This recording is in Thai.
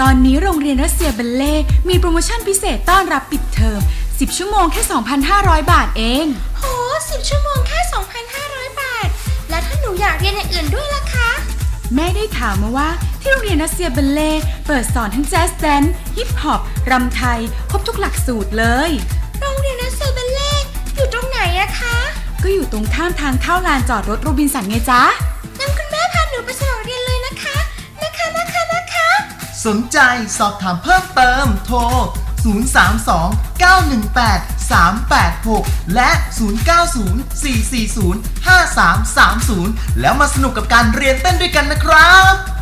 ตอนนี้โรงเรียนรัสเซียเบลเล่มีโปรโมชั่นพิเศษต้อนรับปิดเทอม 10 ชั่วโมงแค่ 2,500 บาทเอง โหสิบชั่วโมงแค่ 2,500 บาท แล้วถ้าหนูอยากเรียนอย่างอื่นด้วยล่ะคะ แม่ได้ถามมาว่าที่โรงเรียนรัสเซียเบลเล่เปิดสอนทั้งแจ๊สแดนซ์ฮิปฮอปรำไทย ครบทุกหลักสูตรเลย โรงเรียนนัสเซอร์เบลเล่อยู่ตรงไหนอะคะ ก็อยู่ตรงข้ามทางเข้าลานจอดรถโรบินสันไงจ๊ะ สนใจสอบถามเพิ่มเติมโทร 032 918 386 และ 090 440 5330 แล้วมาสนุกกับการเรียนเต้นด้วยกันนะครับ